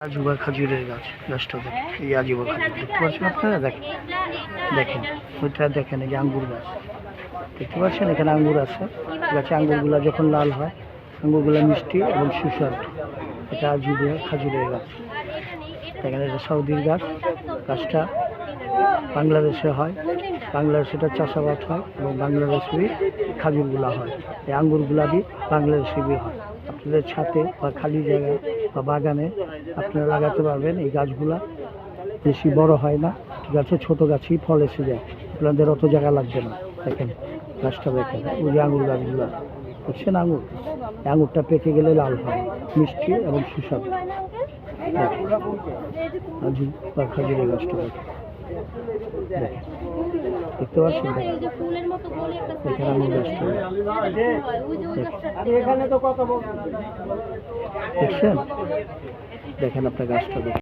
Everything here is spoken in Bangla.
আজুবা খাজুরের গাছ, গাছটা দেখেন। এই আজুবা খাজুর, দেখতে পাচ্ছেন আপনারা? দেখেন দেখেন, ওইটা দেখেন, এই যে আঙ্গুর গাছ। দেখতে পাচ্ছেন? এখানে আঙ্গুর আছে। গাছে আঙ্গুরগুলো যখন লাল হয়, আঙ্গুরগুলো মিষ্টি এবং সুস্বাদু। এটা আজুবা খাজুরের গাছ। দেখেন, এটা সৌদির গাছ। গাছটা বাংলাদেশে হয়। বাংলাদেশে এটা চাষাবাদ হয় এবং বাংলাদেশে খাজুরগুলা হয়। এই আঙ্গুরগুলা দিয়ে বাংলাদেশে হয়। আপনাদের ছাতে বা খালি জায়গায় বা বাগানে আপনারা লাগাতে পারবেন এই গাছগুলা। বেশি বড় হয় না। ঠিক আছে ছোট গাছই ফল এসে যায়। আপনাদের অত জায়গা লাগবে না। দেখেন, গাছটা দেখেন, ওই যে আঙুর গাছগুলো। দেখছেন আঙুর? আঙুরটা পেকে গেলে লাল হয়, মিষ্টি এবং সুস্বাদু। খাজুরের গাছটা দেখেন। দেখতে পাচ্ছেন? এখানে আমি গাছটা দেখছেন? দেখেন আপনার গাছটা